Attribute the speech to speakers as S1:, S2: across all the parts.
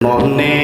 S1: মনে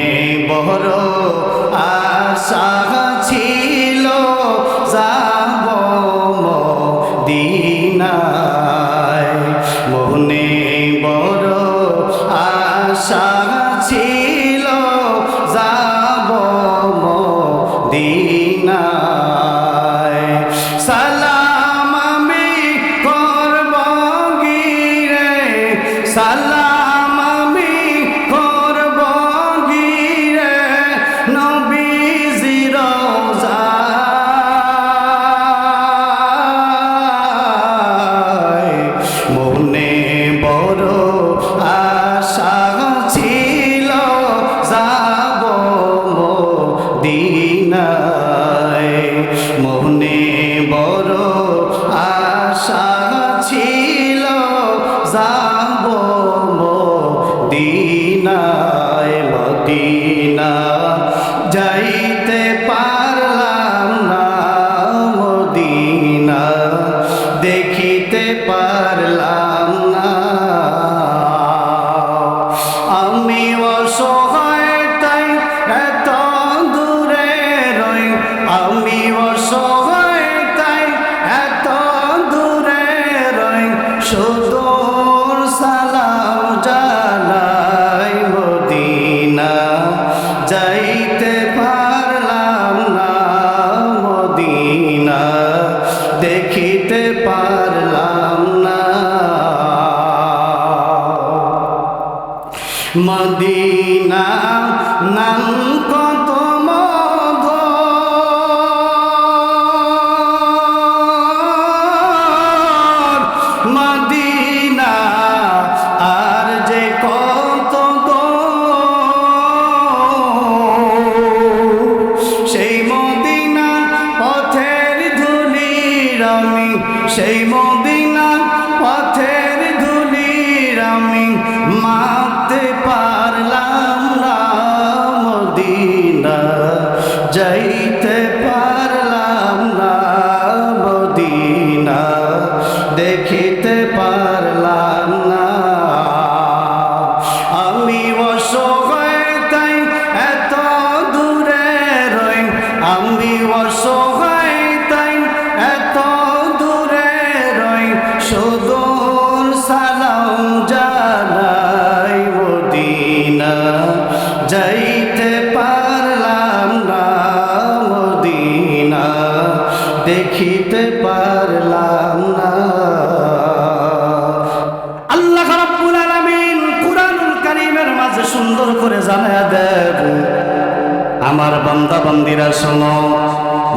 S1: মদিনা নাম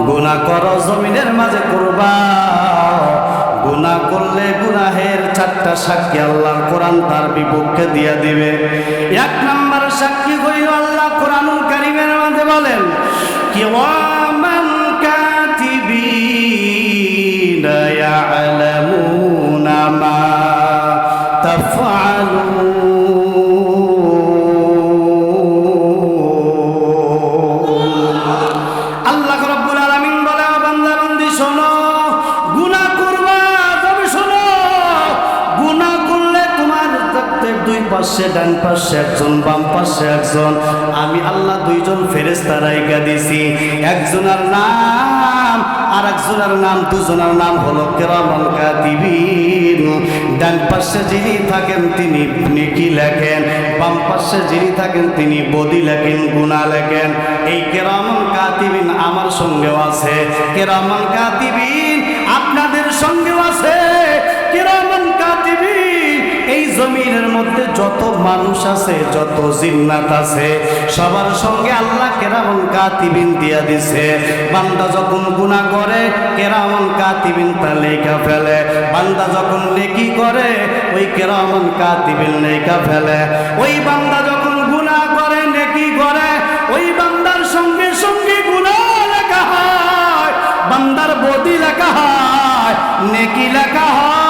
S1: গুনাহ করো, জমিনের মাঝে করবা। গুনাহ করলে গুনাহের চারটা সাক্ষী আল্লাহর কোরআন তার বিপক্ষে দিয়া দিবে। এক নাম্বার সাক্ষী হইল আল্লাহ কোরআন কারীমের মাঝে বলেন কি ওয়ামান কাতিবিন পাশে, ডান পাশে একজন, বাম পাশে একজন। আমি আল্লাহ দুইজন ফেরেশতা রাইখা দিছি। একজনের নাম আর একজনের নাম, দুজনের নাম হলো কেরামান কাতিবিন। ডান পাশে যিনি থাকেন, তিনি নেকি লেখেন। বাম পাশে যিনি থাকেন, তিনি বদি লেখেন, গুণা লেখেন। এই কেরামান কাতিবিন আমার সঙ্গেও আছে। কেরামান কাতিবিন আপনাদের সঙ্গেও আছে। এই জমিনের মধ্যে যত মানুষ আছে, যত জিন্নাত আছে, সবার সঙ্গে আল্লাহ কেরামন কাতিবিন দিয়া দিছে। বান্দা যখন গুনাহ করে কেরামন কাতিবিন তা লেখা ফেলে। বান্দা যখন নেকি করে, ওই কেরামন কাতিবিন লেখা ফেলে। ওই বান্দা যখন গুনাহ করে, নেকি করে, ওই বান্দার সঙ্গে সঙ্গে গুনাহ লেখা হয়। বান্দার বদি লেখা হয়, নেকি লেখা হয়।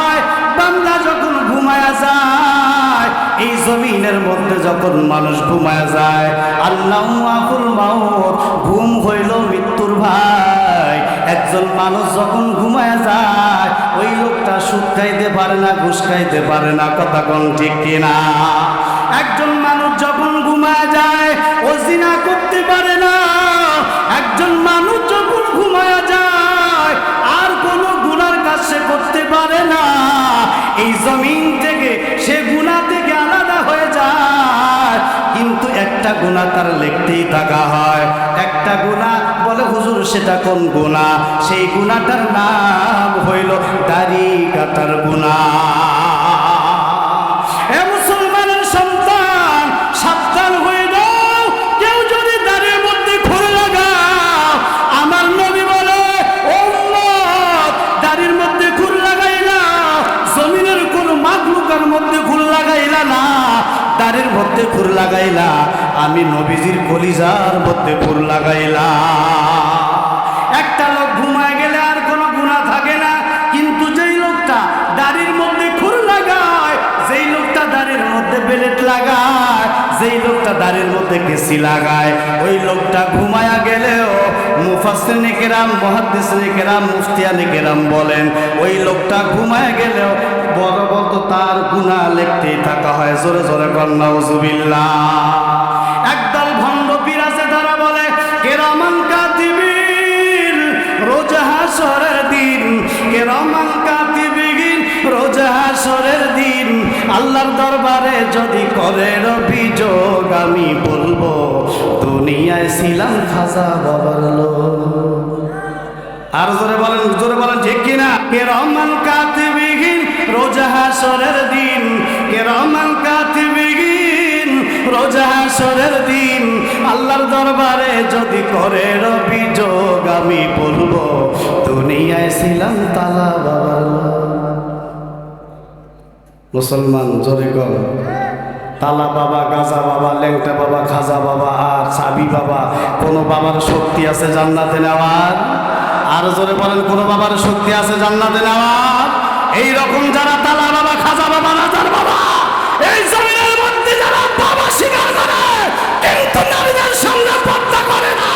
S1: এই জমিনের মধ্যে যখন মানুষ ঘুমায় যায়, আল্লাহ আকুল মাউত ঘুম হইল মৃত্যুর ভাই। একজন মানুষ যখন ঘুমায় যায়, ওই লোকটা সুদ খাইতে পারে না, ঘুষ খাইতে পারে না, কথা কোন ঠিক কিনা? একজন মানুষ যখন ঘুমায় যায়, ও জিনা করতে পারে না। একজন মানুষ যখন ঘুমায় যায়, আর কোনো গুণার কাজ সে করতে পারে না। এই জমিন থেকে সে গুণা কিন্তু একটা গুণা তার লেখতেই থাকা হয়। একটা গুণা বলে হুজুর সেটা কোন গুণা? সেই গুণাটার নাম মধ্যে খুর লাগাইলা, আমি নবীজির কলিজার মধ্যে খুর লাগাইলা। একটা লোক ঘুমায় গেলে আর কোনো গুণা থাকে না, কিন্তু যেই লোকটা দাড়ির মধ্যে খুর লাগায়, যেই লোকটা দাড়ির মধ্যে বেলেট লাগায়, যেই লোকটা দাড়ির মধ্যে কেসি লাগায়, ওই লোকটা ঘুমায়া গেলেও মুফাসসিরিনে কেরাম মুহাদ্দিসিনে কেরাম মুফতিয়ানে কেরাম বলেন, ওই লোকটা ঘুমায়া গেলেও বড় বড় তার গুনাহ লিখতেই থাকা হয়। জোরে জোরে কন্যা উজুবিল্লা একদল ভণ্ড আছে, তারা বলে, কেরামান কাতিবিন রোজ হাসরের দিন, কেরামান কাতিবিন রোজ হাসরের দিন। আল্লাহর দরবারে যদি করে অভিযোগ আমি বলব, দুনিয়ায় ছিলাম খাজা বাবার লোক। আর জোরে বলেন জোরে বলেন, ঠিক কিনা? কে রহমান কাতিবিহীন দিন দিন, আল্লাহর দরবারে যদি করে আমি দুনিয়ায় ছিলাম তালা মুসলমান জোরে তালা বাবা, গাজা বাবা, ল্যাংটা বাবা, খাজা বাবা, আর সাবি বাবা, কোনো বাবার শক্তি আছে জান্নাতে নেওয়ার? আর জোরে বলেন, কোনো বাবার শক্তি আছে জান্নাতে নেওয়ার? এই রকম যারা তালা বাবা, খাজা বাবা, রাজার বাবা, এই জমিনের মধ্যে যারা বাবা স্বীকার করে কিন্তু নারীদের সঙ্গে পর্দা করে না।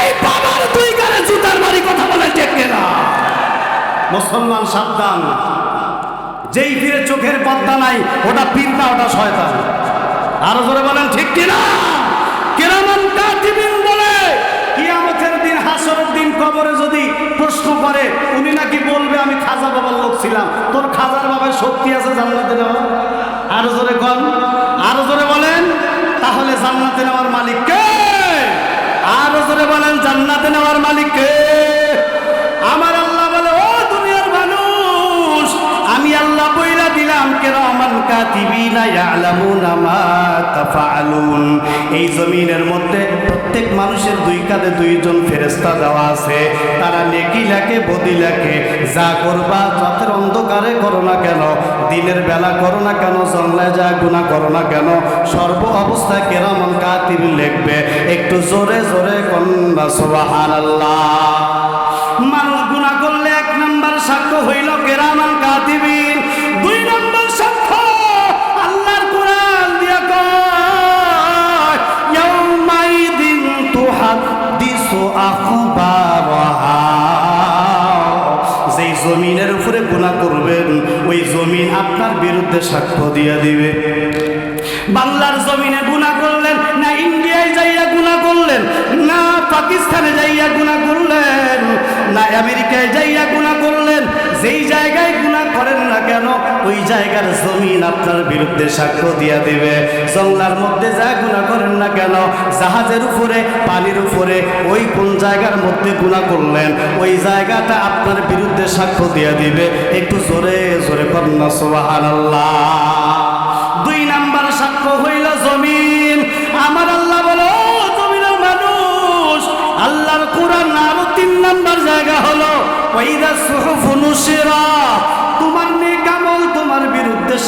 S1: এই বাবার দুই গালে জুতার বাড়ি কথা বলে টেকে না। মুসলমান, সাবধান। যেই পীরের চোখের পর্দা নাই, ওটা না ওটা শয়তান। আরও জোরে বলেন, ঠিক কিনা? কেরামান দিন হাসরের দিন কবরে যদি প্রশ্ন করে, উনি নাকি বলবে, আমি খাজা বাবার লোক ছিলাম। তোর খাজার বাবার শক্তি আছে জান্নাতে নেওয়ার? আরও জোরে কন, আরও জোরে বলেন, তাহলে জান্নাতে নেওয়ার মালিক কে? আরও জোরে বলেন, জান্নাতে নেওয়ার মালিক কে? আমার এই জমিনের মধ্যে প্রত্যেক মানুষের দুই কাঁধে দুইজন ফেরেশতা দেওয়া আছে। তারা নেকি লেখে, বদি লেখে। যা করবা অন্ধকারে করো না কেন? দিনের বেলা করো না কেন? যা গুণা করো না কেন? সর্ব অবস্থায় কেরামান কাতিব লিখবে। একটু জোরে জোরে কন্যা, সুবহানাল্লাহ। মানুষ গুণা করলে এক নম্বর সাক্ষ্য হইল কেরামান কাতিবিন বিরুদ্ধে সাক্ষ্য দিয়া দিবে। বাংলার জমিনে গুণা করলেন, না ইন্ডিয়ায় যাইয়া গুণা করলেন, না পাকিস্তানে যাইয়া গুণা করলেন, না আমেরিকায় যাইয়া গুণা করলেন, যেই জায়গায় করেন না কেন? ওই জায়গার জমিন আপনার বিরুদ্ধে সাক্ষ্য দিয়া দিবে। জংলার মধ্যে যা গুণা করেন না কেন? জাহাজের উপরে পানির উপরে, ওই কোন জায়গার মধ্যে গুণা করলেন? ওই জায়গাটা আপনার বিরুদ্ধে সাক্ষ্য দিয়া দিবে। একটু জোরে জোরে কন্যা সোহান দুই নাম্বার সাক্ষ্য হইল জমিন। আমার আল্লাহ বলো জমিনের মানুষ, আল্লাহর কোরআন আরও তিন নাম্বার জায়গা হলো ওইদা সুহুফুনুশিরা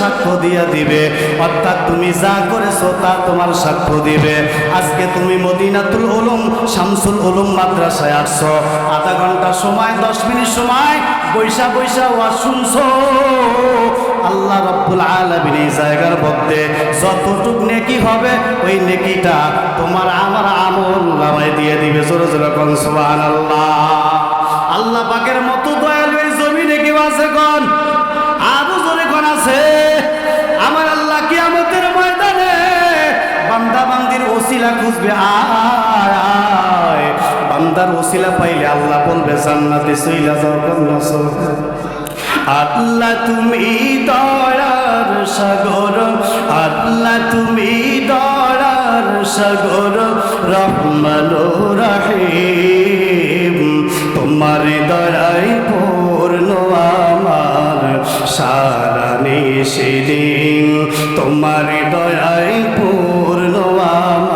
S1: সাক্ষ্য দিয়া দিবে। অর্থাৎ তুমি যা করেছ তা তোমার সাক্ষ্য দিবে। আজকে তুমি মদিনাতুল উলুম, শামসুল উলুম মাদ্রাসায় আসছো। আধা ঘণ্টা সময়, দশ মিনিট সময়, বৈশা বৈশা ওয়াজ শুনছো। আল্লাহ রব্বুল আলামিন এই জায়গার মধ্যে যতটুক নেকি হবে, ওই নেকিটা তোমার আমার আমল নামায় দিয়ে দিবে। জোরে জোরে কোন, সুবহানাল্লাহ। আল্লাহ পাকের মতো ওসিলা খুঁজবে, আয় বান্দার ওসিলা পাইলে আল্লাহ বলবে, জান্নাতে সইলা যাও কন্যা আল্লাহ তুমি দয়ার সাগর, আল্লাহ তুমি দয়ার সাগর, রহমান রাহিম। তোমার দয়ায় পূর্ণ আমার, সারা নিষেদিন তোমার দয়ায় পূর্ণ আমার।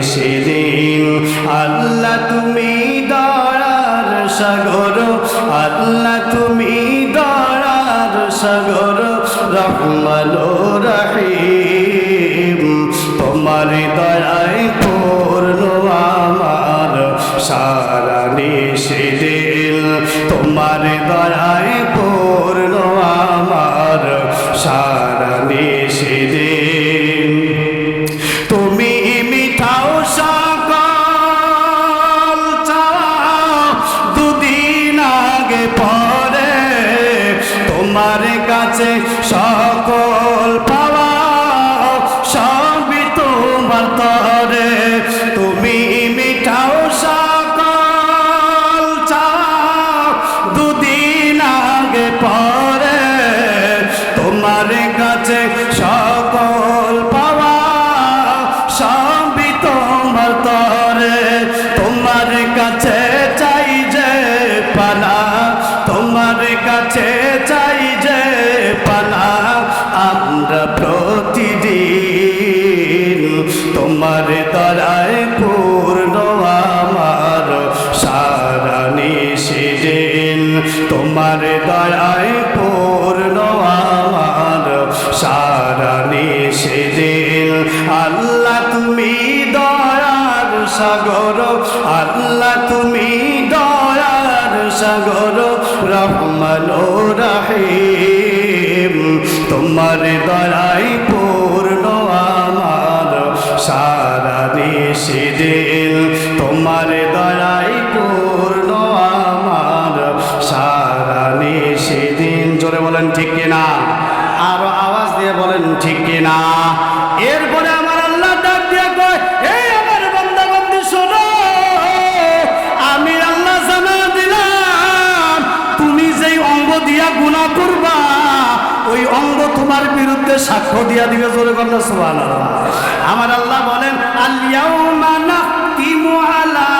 S1: নিষেদিন আল্লাহ তুমি দাঁড়ার সাগর আল্লাহ তুমি দাঁড়ার সাগর রহমান রহিম। তোমার দয়ায় সাক্ষ্য দিবে জোরে কন্যা সুবহানাল্লাহ। আমার আল্লাহ বলেন আলিয়াউমা নাখতিমু আলা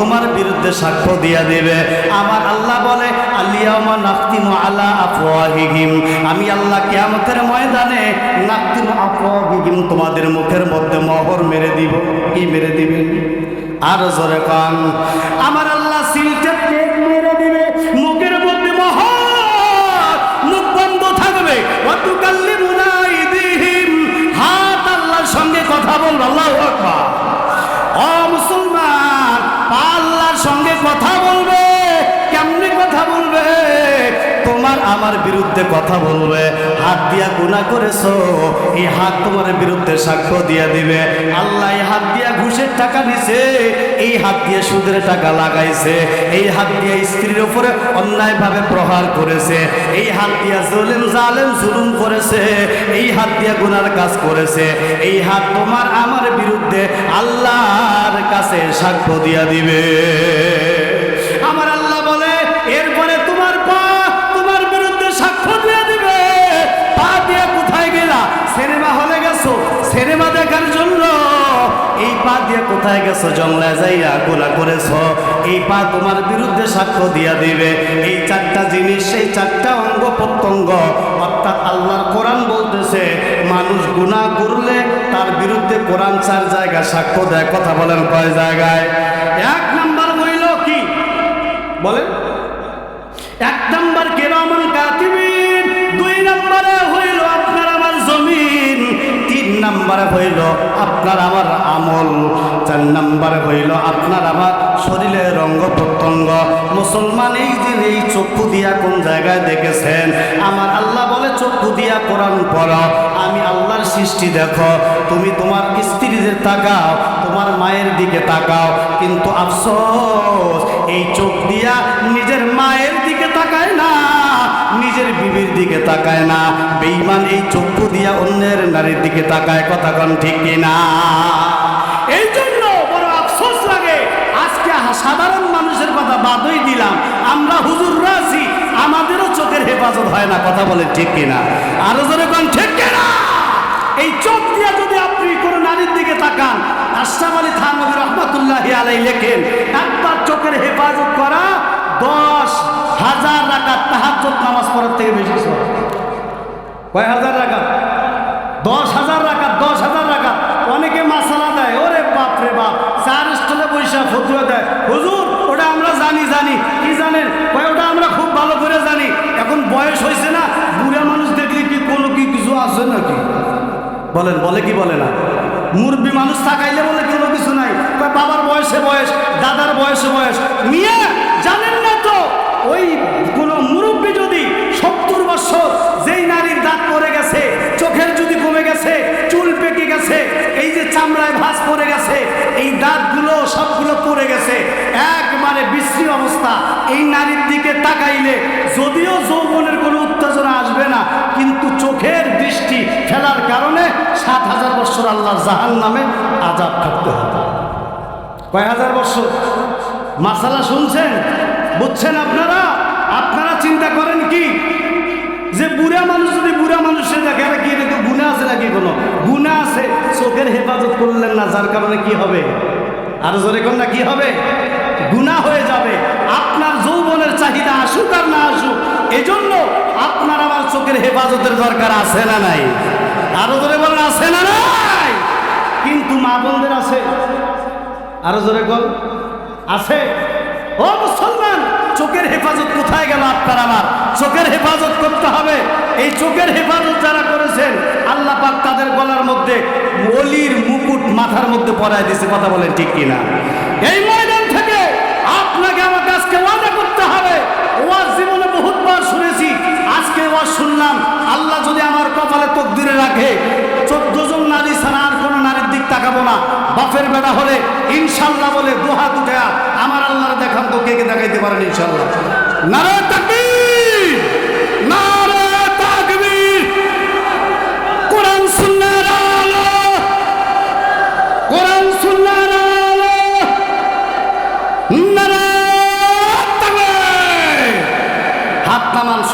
S1: তোমার বিরুদ্ধে সাক্ষ্য দিয়া দেবে। আমার আল্লাহ বলে আলিয়ামা নাক্তিম আলা আফওয়াহিহিম। আমি আল্লাহ কিয়ামতের ময়দানে নাক্তিম আফওয়াহিহিম তোমাদের মুখের মধ্যে মহর মেরে দিব। কি মেরে দিবে? আর জোরে কান। আমার আমার বিরুদ্ধে কথা বলবে, হাত দিয়া গুনাহ করেছ, এই হাত তোমার বিরুদ্ধে সাক্ষ্য দিয়া দিবে। আল্লাহ এই হাত দিয়া ঘুষের টাকা নিছে, এই হাত দিয়ে সুদের টাকা লাগাইছে, এই হাত দিয়ে স্ত্রীর উপরে অন্যায়ভাবে প্রহার করেছে, এই হাত দিয়া জলেম জালেম জুলুম করেছে, এই হাত দিয়া গুনার কাজ করেছে, এই হাত তোমার আমার বিরুদ্ধে আল্লাহর কাছে সাক্ষ্য দিয়া দিবে। কোথায় গেছো? জঙ্গলে যাইয়া গোলা করেছ। এই পা তোমার বিরুদ্ধে সাক্ষ্য দিয়া দিবে। এই চারটা জিনিস, সেই চারটা অঙ্গ প্রত্যঙ্গ, অর্থাৎ আল্লাহর কোরআন বলতেছে, মানুষ গুনাহ করলে তার বিরুদ্ধে কোরআন চার জায়গায় সাক্ষ্য দেয়। কথা বলেন কয় জায়গায়? এক নাম্বার হইল কি? বলেন। এক নাম্বার কেরামান নম্বরে হইল আপনার আমার আমল। চার নাম্বারে হইল আপনার আমার শরীরের অঙ্গ প্রত্যঙ্গ। মুসলমান এই যে এই চক্ষু দিয়া কোন জায়গায় দেখেছেন? আমার আল্লাহ বলে চক্ষু দিয়া কোরআন পড়ো। আমি আল্লাহর সৃষ্টি দেখো। তুমি তোমার স্ত্রীদের তাকাও, তোমার মায়ের দিকে তাকাও। কিন্তু আফসোস, এই চোখ দিয়া নিজের মায়ের নিজের বিবির দিকে তাকায় না। বেইমান এই চক্ষু দিয়া অন্যের নারীর দিকে তাকায়, কথা কন ঠিক কিনা এই জন্য বড় আফসোস লাগে। আজকে সাধারণ মানুষের কথা বাদই দিলাম। আমরা হুজুররা আছি, আমাদেরও চোখের হেফাজত হয় না, কথা বলে ঠিক কিনা আরও জোরে কন ঠিক কিনা এই চোখ দিয়ে যদি আপনি কোনো নারীর দিকে তাকান আশরাফ আলী থানবী রহমতুল্লাহ আলাই লেখেন, একবার চোখের হেফাজত করা দশ হাজার রাকাত তাহাজ্জুদ নামাজ পড়ার থেকে বেশি সওয়াব। কয় হাজার রাকাত? দশ হাজার রাকাত, দশ হাজার রাকাত। অনেকে মাসালা দেয়, ওরে বাপ রে বাপ, চার স্টলে বৈশা ফতুয়া দেয়। হুজুর, ওটা আমরা জানি জানি। কি জানেন? কয়, ওটা আমরা খুব ভালো করে জানি। এখন বয়স হয়েছে না, বুড়া মানুষ দেখলে কি কোনো কি কিছু আছে নাকি? বলেন, বলে কি বলে না? মুরব্বী মানুষ থাকাইলে বলে কোনো কিছু নাই। বাবার বয়সে বয়স, দাদার বয়সে বয়স। তো ওই কোনো মুরব্বী যদি সত্তর বছর যেই নারীর দাঁত পড়ে গেছে, চোখের যদি কমে গেছে, চুল পেকে গেছে, এই যে চামড়ায় ভাঁজ পড়ে গেছে, এই দাঁতগুলো সবগুলো পড়ে গেছে, একবারে বিশ্রী অবস্থা। এই নারীর দিকে তাকাইলে যদিও যৌবনের কোনো উত্তেজনা আসবে না, কিন্তু চোখের দৃষ্টি ফেলার কারণে সাত হাজার বছর আল্লাহর জাহান নামে আজাব থাকতে হবে। কয় হাজার বছর? মাসালা শুনছেন? বুঝছেন আপনারা? আপনারা চিন্তা করেন কি? যে বুড়া মানুষ যদি বুড়া মানুষের দেখে আরে কি এটা গুণা আছে নাকি কোনো? গুণা আছে, চোখের হেফাজত করলেন না, যার কারণে কি হবে? আর জোরে কোন না, কি হবে? গুণা হয়ে যাবে। আপনার যৌবনের চাহিদা আসুক আর না আসুক, এজন্য আপনার আমার চোখের হেফাজতের দরকার আছে না নাই? আরও জোরে বলেন, আছে না নাই? কিন্তু মা বোনদের আছে। আরও জোরে কল আছে? ও মুসলমান, চোখের হেফাজত কোথায় গেল আপনার আমার? চোখের হেফাজত করতে হবে। এই চোখের হেফাজত যারা করেছেন, আল্লাহ পাক তাদের গলার মধ্যে অলির মুকুট মাথার মধ্যে পরায় দিয়েছে, কথা বলেন ঠিক কিনা? এই ময়দান থেকে আপনাকে আমাকে আজকে ওয়াদা করতে হবে। ওয়াজ জীবনে বহুতবার শুনেছি, আজকে ওয়াজ শুনলাম, আল্লাহ যদি আমার কপালে তকদিরে রাখে, চোদ্দ জন নারী ছাড়া তাকাবো না। বাপের বেড়া হলে ইনশাল্লাহ বলে দুহা দুটা আমার আল্লাহর দেখান তো কে কে দেখাইতে পারেন ইনশাল্লাহ। নারে তাকবীর!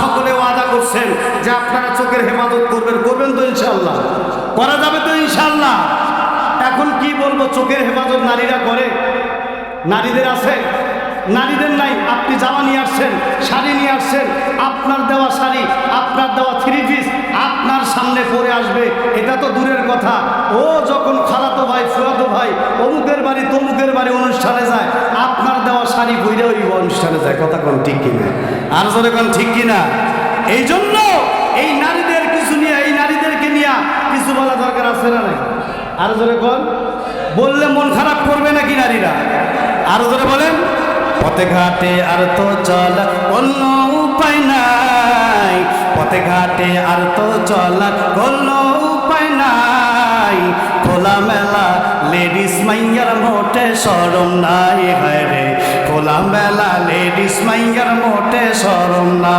S1: সকলে ওয়াদা করছেন যে আপনারা চোখের হেফাজত করবেন করবেন তো ইনশাল্লাহ। করা যাবে তো ইনশাল্লাহ এখন কি বলব চোখের হেফাজত নারীরা করে। নারীদের আছে। নারীদের নাই। আপনি জামা নিয়ে আসছেন, শাড়ি নিয়ে আসছেন, আপনার দেওয়া শাড়ি, আপনার দেওয়া থ্রি পিস আপনার সামনে পরে আসবে। এটা তো দূরের কথা। ও যখন খালাতো ভাই ফুয়াতো ভাই, অমুকের বাড়ি, তমুকের বাড়ি অনুষ্ঠানে যায়, আপনার দেওয়া শাড়ি বইরে ওই অনুষ্ঠানে যায়। কথা কোন ঠিক কিনা? আর জোরে কোন ঠিক কিনা? এই জন্য এই নারীদের কিছু নিয়ে, এই নারীদেরকে নিয়ে কিছু বলা দরকার আছে না নাই? আর জোরে কোন? বললে মন খারাপ করবে নাকি নারীরা? আর ধরে বলেন, পথে ঘাটে আর তো চল অন্য উপায় নাই। পথে ঘাটে আর তো চল অন্য উপায় নাই। খোলা মেলা লেডিস মাইয়ার মোটে সরম নাই, হায় রে। খোলা মেলা লেডিস মাইয়ার মোটে সরম না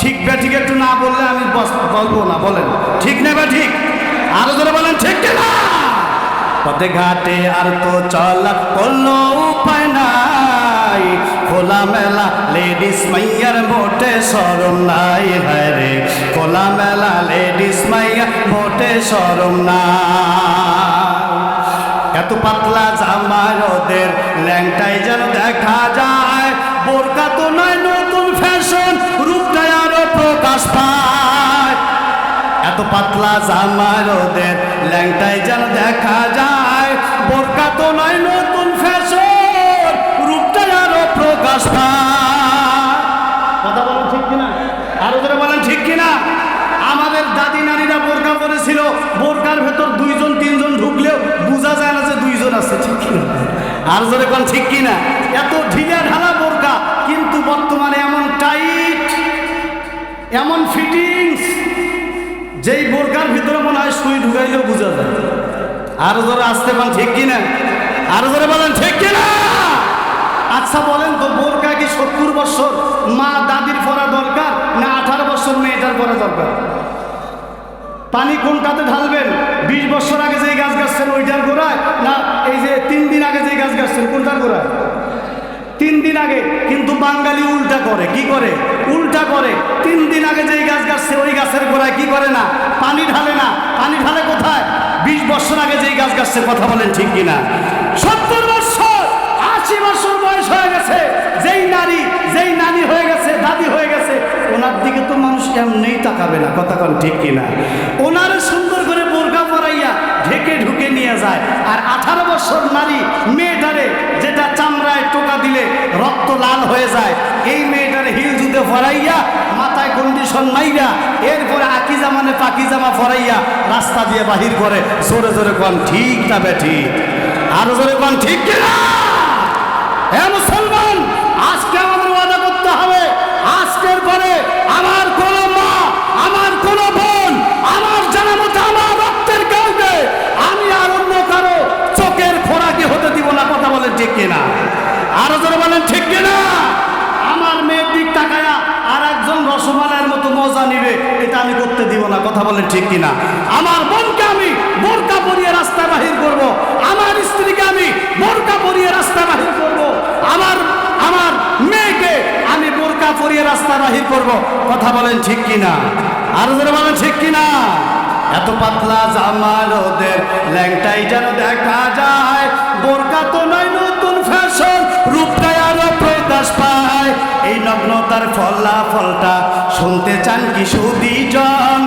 S1: ঠিক বে, ঠিক একটু না বললে আমি বলব না, বলেন। ঠিক নেবে ঠিক? আরও ধরে বলেন, ঠিক না পথে ঘাটে আর তো চলা কোনো উপায় নাই। খোলা মেলা লেডিস মাইয়ার মোটে সরম নাই রে। খোলা মেলা লেডিস মাইয়া মোটে সরম নাই। এত পাতলা জামার ওদের ল্যাংটাই যেন দেখা যায়, বোরকা এত পাতলা জামার ওদের ল্যাংটাই যেন দেখা যায়। বোরকা তো নয় নতুন ফ্যাশন, রূপটাই আরও প্রকাশ কথা বলেন ঠিক কিনা? আরও ধরে বলেন ঠিক কিনা? আমাদের দাদি নারীরা বোরকা করেছিল বোরকার ভেতর দুইজন, তিনজন ঢুকলেও বোঝা যায় না যে দুইজন আছে, ঠিক কিনা? আর জোরে কোন ঠিক কিনা? এত ঢিলা ঢালা বোরকা, কিন্তু বর্তমানে এমন টাইট, এমন ফিটিংস যেই বোরকার ভিতরে মনে হয় সুই ঢুকাইলেও বোঝা যায়। আরও ধরে আসতে পান ঠিক কিনা? আরও জোরে বলেন, ঠিক কিনা? আচ্ছা বলেন তো বোরকা কি সত্তর বছর মা দাদির পরা দরকার না আঠারো বছর মেয়েটার পরা দরকার? পানি কোনটাতে ঢালবেন? বিশ বছর আগে যেই গাছ গাছছেন, ওইটার গোড়ায়? না, এই যে তিন দিন আগে যেই গাছ গাছছেন, কোনটার গোড়ায়? দিন আগে কিন্তু বাঙালি উল্টা করে, কি করে? উল্টা করে। তিন দিন আগে যেই গাছ গাছছে, ওই গাছের গোড়ায় কি করে না? পানি ঢালে না? পানি ঢালে কোথায়? বিশ বছর আগে যেই গাছ গাছছে, কথা বলেন ঠিক কিনা? সত্তর বছর, আশি বছর বয়স হয়ে গেছে। যেই নারী যেই নারী হয়ে গেছে, দাদি হয়ে গেছে, ওনার দিকে তো মানুষ এমনিই তাকাবে না, কথা কন ঠিক কিনা? ওনার সুন্দর করে বোরকা পরাইয়া ঢেকে ঢুকে নিয়ে যায়। আর আঠারো বছর নারী, মেয়েটারে যেটা চামড়ায় টোকা দিলে রক্ত লাল হয়ে যায়। এই মেয়েটার হিল জুতে ফরাইয়া, মাথায় কন্ডিশন মাইরা, এরপরে আকি জামানে পাকি জামা ফরাইয়া রাস্তা দিয়ে বাহির করে। জোরে জোরে কন, ঠিক না বে ঠিক? আরও জোরে কন, ঠিক কিনা হ্যাঁ মুসলমান আজকে আমাদের ওয়াদা করতে হবে আজকের পরে আমার কোন মা আমার কোন বোন আমার জানা মতো আমার রক্তের কাউকে আমি আর অন্য কারও চোখের খোরাকি হতে দিব না কথা বলেন ঠিক কিনা আরও জোরে বলেন ঠিক কিনা আমার মেয়ের দিক তাকায়া আর একজন রসমালাইয়ের মতো মজা নিবে এটা আমি করতে দিব না কথা বলেন ঠিক কিনা? আমার বোনকে আমি বোরকা পরিয়ে রাস্তা বাহির করব। আমার স্ত্রীকে আমি বোরকা পরিয়ে রাস্তায় বাহির করব। আমার আমার মেয়েকে আমি বোরকা পরিয়ে রাস্তা বাহির করব। কথা বলেন ঠিক কিনা? আর বলেন ঠিক কিনা? এত পাতলা জামার ওদের ল্যাংটাই যেন দেখা যায়। বোরকা তো নয়, নতুন ফ্যাশন, রূপটাই আরও প্রকাশ পায়। এই নগ্নতার ফলা ফলটা শুনতে চান কি সুদীজন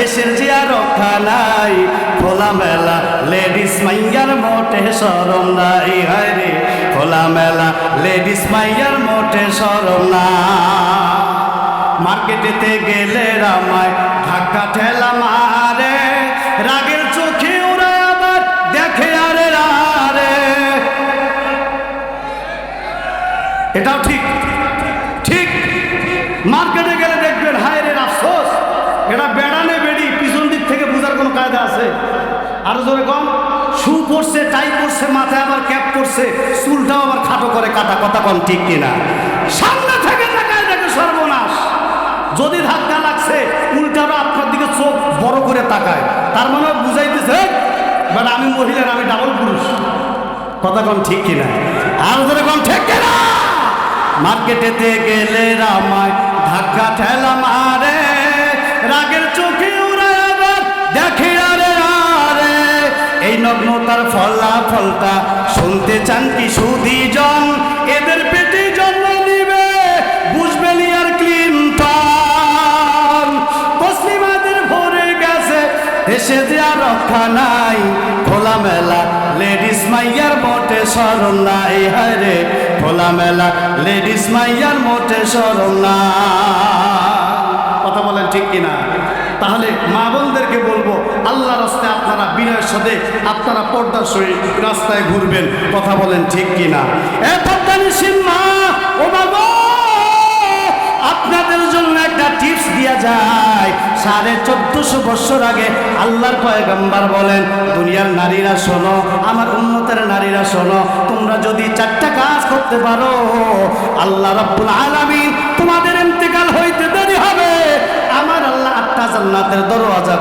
S1: দেশের যে আর রক্ষা নাই খোলা মেলা লেডিস মাইয়ার মোটে সরম নাই, হায় রে খোলা মেলা লেডিস মাইয়ার মোটে সরম না মার্কেটেতে গেলে রামায় ধাক্কা ঠেলা মারে, রাগের চোখে ওরা আবার দেখে আরে রে এটাও ঠিক ঠিক। মার্কেটে গেলে দেখবেন, হায় রে আফসোস এটা বেড়ানে কায়দা আছে। আরও জোরে কম, শু পরছে, টাই পরছে, মাথায় আবার ক্যাপ পরছে, চুলটাও আবার খাটো করে কাটা, কথা কম ঠিক কিনা। সামনে থেকে তাকায় দেখে সর্বনাশ। যদি ধাক্কা লাগছে উল্টারও আপনার দিকে চোখ বড় করে তাকায়। তার মানে বুঝাইতেছে বাট আমি মহিলার, আমি ডাবল পুরুষ। কথা কম ঠিক কিনা? আর ধরে কম, ঠিক কিনা? মার্কেটেতে গেলে রামায়, ধাক্কা ঠেলা মারে, রাগের চোখে নগ্নতার ফলা ফলটা শুনতে চান কি সুদীজন এদের পেটে জন্ম নিবে বুঝবেলি আর ক্লিনটন তসলিমাদের ভরে গেছে, দেশে যে আর রক্ষা নাই। খোলা মেলা লেডিস মাইয়ার মোটে সরম নাই। হায় রে খোলা মেলা লেডিস মাইয়ার মোটে সরম না কথা বলেন ঠিক কিনা? তাহলে মা বোনদেরকে বলব আল্লাহ রাস্তায় আপনারা বিনয়ের সাথে আপনারা পর্দার সহিত রাস্তায় ঘুরবেন। কথা বলেন ঠিক কিনা? আপনাদের জন্য একটা টিপস দেওয়া যায়। সাড়ে চোদ্দশো বছর আগে আল্লাহর পয়গম্বর বলেন, দুনিয়ার নারীরা শোনো, আমার উন্নতের নারীরা শোনো, তোমরা যদি চারটা কাজ করতে পারো, আল্লাহ রব্বুল আলামিন তোমাদের ইন্তেকাল হইতে দেরি হবে। আমার আল্লাহ জান্নাতের দরওয়াজা